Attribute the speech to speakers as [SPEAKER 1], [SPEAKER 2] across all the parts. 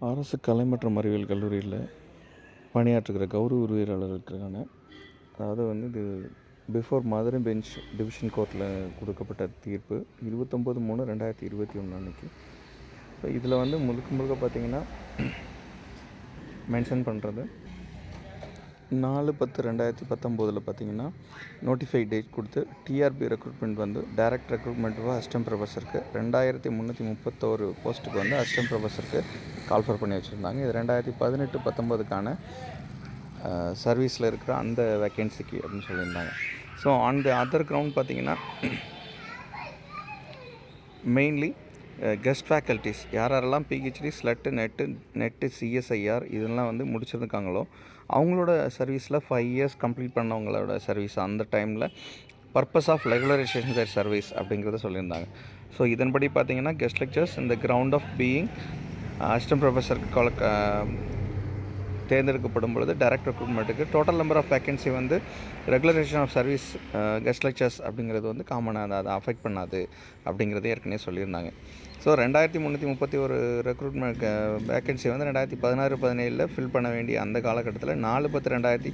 [SPEAKER 1] அரசு கலை மற்றும் அறிவியல் கல்லூரியில் பணியாற்றுகிற கௌரவ உரிமையாளர்களுக்கான அதாவது வந்து இது பிஃபோர் மதுரை பெஞ்ச் டிவிஷன் கோர்ட்டில் கொடுக்கப்பட்ட தீர்ப்பு இருபத்தொம்போது மூணு ரெண்டாயிரத்தி இருபத்தி ஒன்று அன்னைக்கு. ஸோ இதில் வந்து முழுக்க முழுக்க பார்த்தீங்கன்னா மென்ஷன் பண்ணுறது நாலு பத்து ரெண்டாயிரத்தி பத்தொம்போதில் பார்த்தீங்கன்னா நோட்டிஃபை டேட் கொடுத்து டிஆர்பி ரெக்ரூட்மெண்ட் வந்து டைரக்ட் ரெக்ரூட்மெண்ட்டுக்கு அசிஸ்டன்ட் ப்ரொஃபஸருக்கு ரெண்டாயிரத்தி முந்நூற்றி முப்பத்தோரு போஸ்ட்டுக்கு வந்து அசிஸ்டன்ட் ப்ரொஃபஸருக்கு கால்ஃபர் பண்ணி வச்சுருந்தாங்க. இது ரெண்டாயிரத்தி பதினெட்டு பத்தொம்போதுக்கான சர்வீஸில் இருக்கிற அந்த வேக்கன்சிக்கு அப்படின்னு சொல்லியிருந்தாங்க. So on the other ground பார்த்தீங்கன்னா மெயின்லி கெஸ்ட் ஃபேக்கல்ட்டிஸ் யார் யாரெல்லாம் PhD SLET NET NET CSIR இதெல்லாம் வந்து முடிச்சிருக்காங்களோ அவங்களோட சர்வீஸில் ஃபைவ் இயர்ஸ் கம்ப்ளீட் பண்ணவங்களோட சர்வீஸ் அந்த டைமில் purpose of regularisation their service அப்படிங்கிறத சொல்லியிருந்தாங்க. ஸோ இதன்படி பார்த்தீங்கன்னா கெஸ்ட் லெக்சர்ஸ் இந்த ground of being assistant professor கால தேர்ந்தெடுக்கப்படும் பொழுது டைரக்ட் ரெக்ரூட்மெண்ட்டுக்கு டோட்டல் நம்பர் ஆஃப் வேக்கன்சி வந்து regulation of service guest lecturers அப்படிங்கிறது வந்து காமனாக அதை அஃபெக்ட் பண்ணாது அப்படிங்கிறத ஏற்கனவே சொல்லியிருந்தாங்க. ஸோ ரெண்டாயிரத்தி முந்நூற்றி முப்பத்தி ஒரு ரெக்ரூட்மெண்ட் வேக்கன்சி வந்து ரெண்டாயிரத்தி பதினாறு பதினேழில் ஃபில் பண்ண வேண்டிய அந்த காலகட்டத்தில் நாலு பத்து ரெண்டாயிரத்தி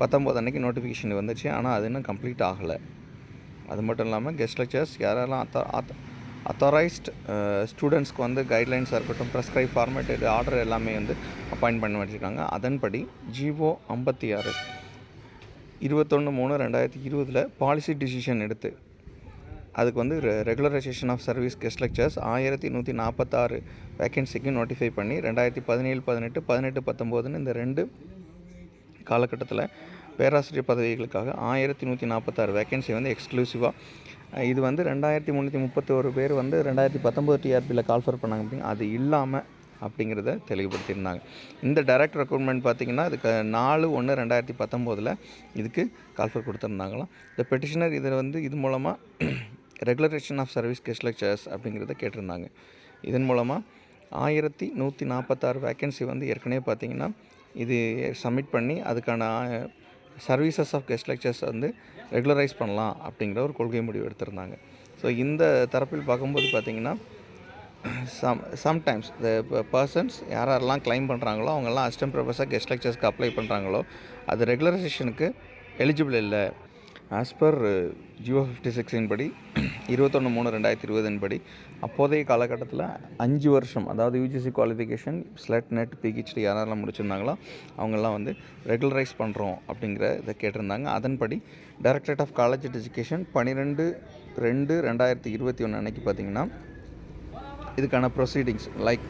[SPEAKER 1] பத்தொம்போது அன்றைக்கி நோட்டிஃபிகேஷன் வந்துச்சு ஆனால் அது இன்னும் கம்ப்ளீட் ஆகலை. அது மட்டும் இல்லாமல் கெஸ்ட் லெக்சர்ஸ் யாரெல்லாம் அத்தா அத் அத்தாரைஸ்ட் ஸ்டூடெண்ட்ஸ்க்கு uh, வந்து கைட்லைன்ஸாக இருக்கட்டும் ப்ரெஸ்கிரைப் ஃபார்மேட்டட் ஆர்டர் எல்லாமே வந்து அப்பாயின்ட் பண்ணி வச்சுருக்காங்க. அதன்படி ஜிஓ ஐம்பத்தி ஆறு இருபத்தொன்று மூணு ரெண்டாயிரத்தி இருபதில் பாலிசி டிசிஷன் எடுத்து அதுக்கு வந்து regularisation of service guest lecturers ஆயிரத்தி நூற்றி நாற்பத்தாறு வேக்கன்சிக்கு நோட்டிஃபை பண்ணி ரெண்டாயிரத்தி பதினேழு பதினெட்டு பதினெட்டு பத்தொம்போதுன்னு இந்த ரெண்டு காலகட்டத்தில் பேராசிரியர் பதவிகளுக்காக ஆயிரத்தி நூற்றி நாற்பத்தாறு வேக்கன்சி வந்து எக்ஸ்க்ளூசிவாக இது வந்து ரெண்டாயிரத்தி முந்நூற்றி முப்பத்தோரு பேர் வந்து ரெண்டாயிரத்தி பத்தொம்போது டிஆர்பியில் கால்ஃபர் பண்ணாங்க. அப்படிங்க அது இல்லாமல் அப்படிங்கிறத தெளிவுபடுத்தியிருந்தாங்க. இந்த டைரக்ட் ரெக்ரூட்மெண்ட் பார்த்திங்கன்னா அதுக்கு நாலு ஒன்று ரெண்டாயிரத்தி பத்தொம்போதில் இதுக்கு கால்ஃபர் கொடுத்துருந்தாங்களாம். இந்த பெட்டிஷனர் இதில் வந்து இது மூலமாக regulation of service guest lecturers அப்படிங்கிறத கேட்டிருந்தாங்க. இதன் மூலமாக ஆயிரத்தி நூற்றி நாற்பத்தாறு வேக்கன்சி வந்து ஏற்கனவே பார்த்திங்கன்னா இது சப்மிட் பண்ணி அதுக்கான சர்வீசஸ் ஆஃப் கெஸ்ட் லெக்சர்ஸ் வந்து ரெகுலரைஸ் பண்ணலாம் அப்படிங்கிற ஒரு கொள்கை முடிவு எடுத்திருந்தாங்க. ஸோ இந்த தரப்பில் பார்க்கும்போது பார்த்திங்கன்னா சம் சம்டைம்ஸ் த பர்சன்ஸ் யார் யாரெல்லாம் கிளைம் பண்ணுறாங்களோ அவங்கெல்லாம் அசிஸ்டன்ட் ப்ரொஃபஸர் கெஸ்ட் லெக்சர்ஸ்க்கு அப்ளை பண்ணுறாங்களோ அது ரெகுலரைசேஷனுக்கு எலிஜிபிள் இல்லை. ஆஸ் பர் ஜியோ ஃபிஃப்டி சிக்ஸின் படி இருபத்தொன்று மூணு ரெண்டாயிரத்தி இருபதின் படி அப்போதைய காலகட்டத்தில் அஞ்சு வருஷம் அதாவது UGC qualification SLET NET PhD யாரெல்லாம் முடிச்சிருந்தாங்களோ அவங்கெல்லாம் வந்து ரெகுலரைஸ் பண்ணுறோம் அப்படிங்கிற இதை கேட்டிருந்தாங்க. அதன்படி டைரக்டரேட் ஆஃப் காலேஜ் எஜுகேஷன் பன்னிரெண்டு ரெண்டு ரெண்டாயிரத்தி இருபத்தி ஒன்று அன்னைக்கு பார்த்திங்கன்னா இதுக்கான ப்ரொசீடிங்ஸ் லைக்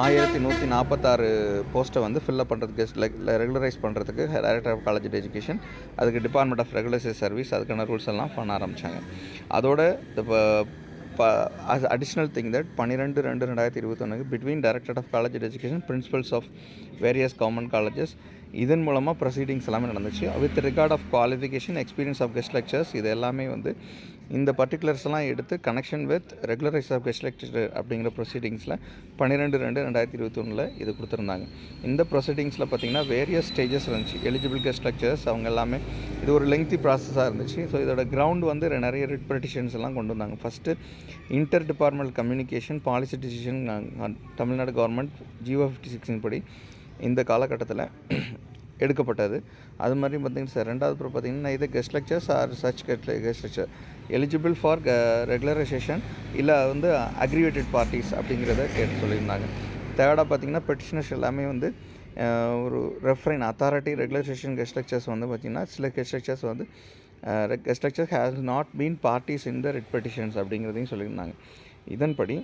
[SPEAKER 1] ஆயிரத்தி நூற்றி நாற்பத்தாறு போஸ்ட்டை வந்து ஃபில்லப் பண்ணுறதுக்கு லைக் ரெகுலரைஸ் பண்ணுறதுக்கு டைரக்டர் ஆஃப் காலேஜ் எஜுகேஷன் அதுக்கு டிபார்ட்மெண்ட் ஆஃப் ரெகுலேஷன் சர்வீஸ் அதுக்கான ரூல்ஸ் எல்லாம் பண்ண ஆரம்பித்தாங்க அதோட இப்போ அடிஷ்னல் திங் தட் பன்னிரெண்டு ரெண்டு ரெண்டாயிரத்தி இருபத்தொன்னுக்கு between director of college education principals of various government colleges இதன் மூலமாக ப்ரொசீடிங்ஸ் எல்லாமே நடந்துச்சு. With regard of qualification experience of guest lecturers இது எல்லாமே வந்து இந்த பர்டிகுலர்ஸ்லாம் எடுத்து connection with regularise of guest lecturer அப்படிங்கிற ப்ரொசீடிங்ஸில் பன்னிரெண்டு ரெண்டு ரெண்டாயிரத்தி இருபத்தொன்னில் இது கொடுத்துருந்தாங்க. இந்த ப்ரொசீடிங்ஸில் பார்த்தீங்கன்னா வேரியஸ் ஸ்டேஜஸ் இருந்துச்சு. எலிஜிபிள் கெஸ்ட் லெக்சர்ஸ் அவங்க எல்லாமே இது ஒரு லெங்க்தி ப்ராசஸாக இருந்துச்சு. ஸோ இதோட கிரவுண்ட் வந்து நிறைய ரிட் பெட்டிஷன்ஸ் எல்லாம் கொண்டு வந்தாங்க. First inter department communication policy decision Tamil Nadu government GO fifty சிக்ஸின் படி இந்த காலகட்டத்தில் எடுக்கப்பட்டது. அது மாதிரி பார்த்திங்கன்னா சார் ரெண்டாவது அப்புறம் பார்த்திங்கன்னா இது guest lecturers are search guest guest lecturer eligible for regularisation இல்லை வந்து அக்ரிவேட்டட் பார்ட்டிஸ் அப்படிங்கிறத கேட்டு சொல்லியிருந்தாங்க. தேர்டாக பார்த்திங்கன்னா பெட்டிஷனர்ஸ் எல்லாமே வந்து ஒரு ரெஃபரைன் அத்தாரிட்டி ரெகுலரைசேஷன் கெஸ்ட் லெக்சர்ஸ் வந்து பார்த்திங்கன்னா சில கெஸ்ட் லெக்சர்ஸ் வந்து guest lecturer has not been parties in the writ petitions அப்படிங்கிறதையும் சொல்லியிருந்தாங்க. இதன்படி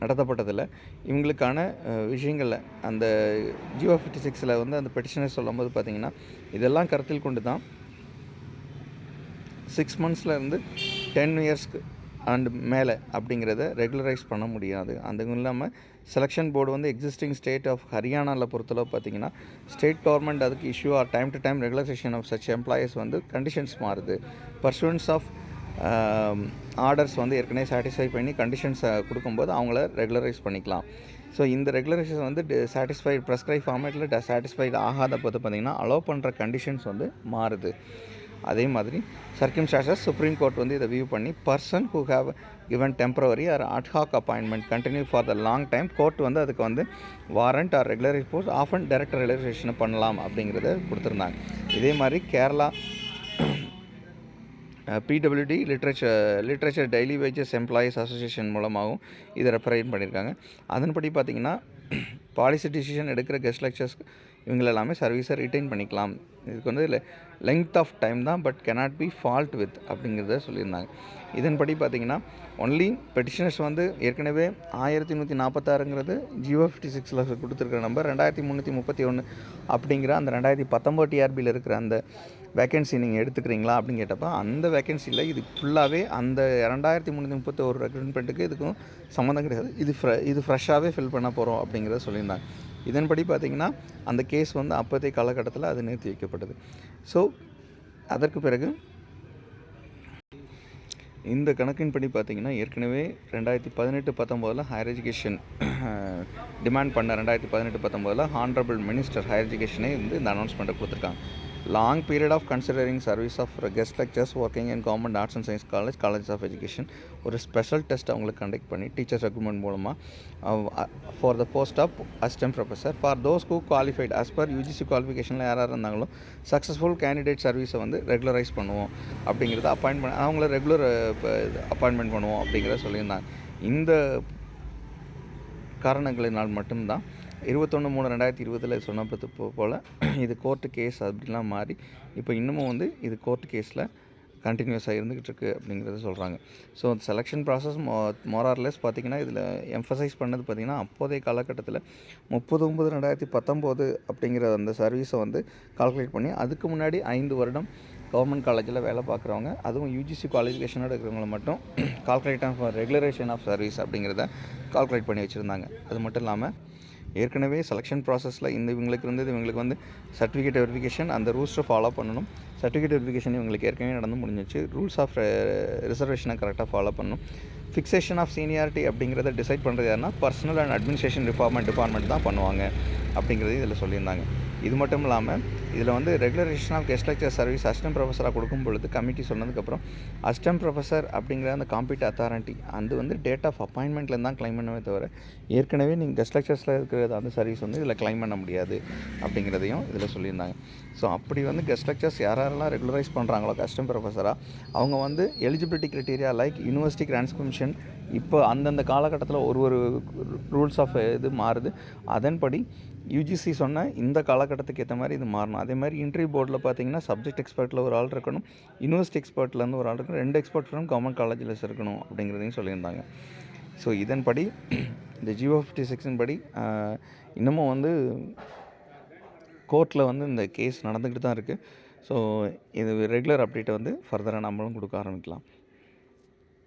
[SPEAKER 1] நடத்தப்பட்டதில் இவங்களுக்கான விஷயங்களில் அந்த ஜியோ ஃபிஃப்டி சிக்ஸில் வந்து அந்த பெட்டிஷனர் சொல்லும்போது பார்த்திங்கன்னா இதெல்லாம் கருத்தில் கொண்டு தான் சிக்ஸ் மந்த்ஸில் இருந்து டென் இயர்ஸ்க்கு அண்ட் மேலே அப்படிங்கிறத ரெகுலரைஸ் பண்ண முடியாது. அதுவும் இல்லாமல் செலெக்ஷன் போர்டு வந்து எக்ஸிஸ்டிங் ஸ்டேட் ஆஃப் ஹரியானாவில் பொறுத்தளவு பார்த்திங்கன்னா ஸ்டேட் கவர்மெண்ட் அதுக்கு issue or time to time regularisation of such employees வந்து கண்டிஷன்ஸ் மாறுது. பர்சூன்ஸ் ஆஃப் ஆர்டர்ஸ் வந்து ஏற்கனவே சாட்டிஸ்ஃபை பண்ணி கண்டிஷன்ஸை கொடுக்கும்போது அவங்கள ரெகுலரைஸ் பண்ணிக்கலாம். ஸோ இந்த ரெகுலரைசேஷன் வந்து சாட்டிஸ்ஃபைட் ப்ரெஸ்கிரைப் ஃபார்மேட்டில் சாட்டிஸ்ஃபைடு ஆகாத போது பார்த்திங்கன்னா அலோவ் பண்ணுற கண்டிஷன்ஸ் வந்து மாறுது. அதே மாதிரி சர்க்கிம்ஸ்டான்சஸ் சுப்ரீம் கோர்ட் வந்து இதை வியூ பண்ணி person who have even temporary or ad hoc appointment continue for the long time court வந்து அதுக்கு வந்து warrant or regular post of and direct regularisation பண்ணலாம் அப்படிங்கிறத கொடுத்துருந்தாங்க. இதே மாதிரி Kerala PWD literature literature daily wages employees association மூலமாகவும் இதை ரெப்ரசென்ட் பண்ணியிருக்காங்க. அதன்படி பார்த்தீங்கன்னா பாலிசி டிசிஷன் எடுக்கிற கெஸ்ட் லெக்சர்ஸ் இவங்கள எல்லாமே சர்வீஸை ரிட்டைன் பண்ணிக்கலாம். இதுக்கு வந்து லெங்த் ஆஃப் டைம் தான் but cannot be fault with அப்படிங்கிறத சொல்லியிருந்தாங்க. இதன்படி பார்த்தீங்கன்னா ஒன்லி பெட்டிஷனர்ஸ் வந்து ஏற்கனவே ஆயிரத்தி நூற்றி நாற்பத்தாறுங்கிறது ஜியோ ஃபிஃப்டி சிக்ஸில் கொடுத்துருக்குற நம்பர் ரெண்டாயிரத்தி முந்நூற்றி முப்பத்தி ஒன்று அப்படிங்கிற அந்த ரெண்டாயிரத்தி பத்தொம்போது டிஆர்பியில் இருக்கிற அந்த வேக்கன்சி நீங்கள் எடுத்துக்கிறீங்களா அப்படின்னு கேட்டப்போ அந்த வேக்கன்சியில் இது ஃபுல்லாகவே அந்த ரெண்டாயிரத்தி முந்நூற்றி முப்பத்தி ஒரு ரெக்ரூட்மெண்ட்டுக்கு இதுக்கும் சம்மந்தம் கிடையாது. இது ஃப்ரெ இது ஃப்ரெஷ்ஷாகவே ஃபில் பண்ண போகிறோம் அப்படிங்கிறத சொல்லியிருந்தாங்க. இதன்படி பார்த்தீங்கன்னா அந்த கேஸ் வந்து அப்போதைய காலகட்டத்தில் அது நிறுத்தி வைக்கப்பட்டது. ஸோ அதற்கு பிறகு இந்த கணக்கின்படி பார்த்தீங்கன்னா ஏற்கனவே ரெண்டாயிரத்தி பதினெட்டு பத்தொம்போதில் ஹையர் எஜுகேஷன் டிமாண்ட் பண்ண ரெண்டாயிரத்தி பதினெட்டு பத்தொம்போதில் ஹானரபிள் மினிஸ்டர் ஹையர் எஜுகேஷனே வந்து இந்த அனௌன்ஸ்மெண்ட்டை கொடுத்துருக்காங்க. Long period of considering service of guest lecturers working in government arts and science college college of education ஒரு ஸ்பெஷல் டெஸ்ட் அவங்களுக்கு கண்டக்ட் பண்ணி டீச்சர்ஸ் ரெக்ரூட்மெண்ட் மூலமாக for the post of assistant professor for those who qualified as per UGC குவாலிஃபிகேஷனில் யாராக இருந்தாங்களோ successful candidate சர்வீஸை வந்து regularise பண்ணுவோம் அப்படிங்கிறத அப்பாயின்மெண்ட் பண்ண அவங்கள ரெகுலர் அப்பாயின்மெண்ட் பண்ணுவோம் அப்படிங்கிறத சொல்லியிருந்தாங்க. இந்த காரணங்களினால் மட்டும்தான் இருபத்தொன்று மூணு ரெண்டாயிரத்தி இருபதில் சொன்னப்பது போல் இது கோர்ட்டு கேஸ் அப்படிலாம் மாறி இப்போ இன்னமும் வந்து இது கோர்ட்டு கேஸில் கண்டினியூஸாக இருந்துக்கிட்டு இருக்குது அப்படிங்கிறத சொல்கிறாங்க ஸோ செலெக்ஷன் ப்ராசஸ் மோ மோரார்லெஸ் பார்த்திங்கன்னா இதில் எம்ஃபசைஸ் பண்ணது பார்த்திங்கன்னா அப்போதைய காலகட்டத்தில் முப்பது ஒம்பது ரெண்டாயிரத்தி பத்தொம்போது அப்படிங்கிற அந்த சர்வீஸை வந்து கால்குலேட் பண்ணி அதுக்கு முன்னாடி ஐந்து வருடம் கவர்மெண்ட் காலேஜில் வேலை பார்க்குறவங்க அதுவும் யூஜிசி குவாலிஃபிகேஷனோட இருக்கிறவங்கள மட்டும் calculate of regulation of service அப்படிங்கிறத கால்குலேட் பண்ணி வச்சுருந்தாங்க. அது மட்டும் இல்லாமல் ஏற்கனவே செலெக்ஷன் ப்ராசஸில் இந்த இவங்களுக்கு இருந்தது இவங்களுக்கு வந்து சர்டிஃபிகேட் வெரிஃபிகேஷன் அந்த ரூல்ஸை ஃபாலோ பண்ணணும். சர்டிஃபிகேட் வெரிஃபிகேஷன் இவங்களுக்கு ஏற்கனவே நடந்து முடிஞ்சிச்சு. ரூல்ஸ் ஆஃப் ரிசர்வேஷனை கரெக்டாக ஃபாலோ பண்ணணும். ஃபிக்ஸேஷன் ஆஃப் சீனியாரிட்டி அப்படிங்கிறத டிசைட் பண்ணுறது யாருன்னா personal and administration reform department தான் பண்ணுவாங்க அப்படிங்கிறது இதில் சொல்லியிருந்தாங்க. இது மட்டும் இல்லாமல் இதில் வந்து regulation of guest lecturer service assistant ப்ரொஃபஸராக கொடுக்கும் பொழுது கமிட்டி சொன்னதுக்கப்புறம் அசிஸ்டன்ட் ப்ரொஃபஸர் அப்படிங்கிற அந்த காம்பீட் அத்தாரிட்டி அது வந்து டேட் ஆஃப் அப்பாயின்மெண்ட்லேருந்து தான் கிளைம் பண்ணவே தவிர ஏற்கனவே நீங்கள் கெஸ்ட் லெக்சர்ஸில் இருக்கிற அந்த சர்வீஸ் வந்து இதில் கிளைம் பண்ண முடியாது அப்படிங்கிறதையும் இதில் சொல்லியிருந்தாங்க. ஸோ அப்படி வந்து கெஸ்ட் லெக்சர்ஸ் யாரெல்லாம் ரெகுலரைஸ் பண்ணுறாங்களோ கஸ்டம் ப்ரொஃபஸராக அவங்க வந்து eligibility criteria like university grants commission இப்போ அந்தந்த காலகட்டத்தில் ஒரு ஒரு ரூல்ஸ் ஆஃப் இது மாறுது. அதன்படி யூஜிசி சொன்ன இந்த காலகட்டத்துக்கு ஏற்ற மாதிரி இது மாறணும். அதே மாதிரி இன்டர்வியூ போர்டில் பார்த்தீங்கன்னா சப்ஜெக்ட் எக்ஸ்பர்ட்டில் ஒரு ஆள் இருக்கணும் யூனிவர்சிட்டி எக்ஸ்பர்ட்லேருந்து ஒரு ஆள் இருக்கணும் ரெண்டு எக்ஸ்பர்ட் ஃப்ரம் கவர்மெண்ட் காலேஜில் இருக்கணும் அப்படிங்கிறதையும் சொல்லியிருந்தாங்க. ஸோ இதன்படி இந்த ஜியோ ஃபிஃப்டி சிக்ஸின் படி இன்னமும் வந்து கோர்ட்டில் வந்து இந்த கேஸ் நடந்துக்கிட்டு தான் இருக்குது ஸோ இது ரெகுலர் அப்டேட்டை வந்து ஃபர்தராக நம்மளும் கொடுக்க ஆரம்பிக்கலாம்.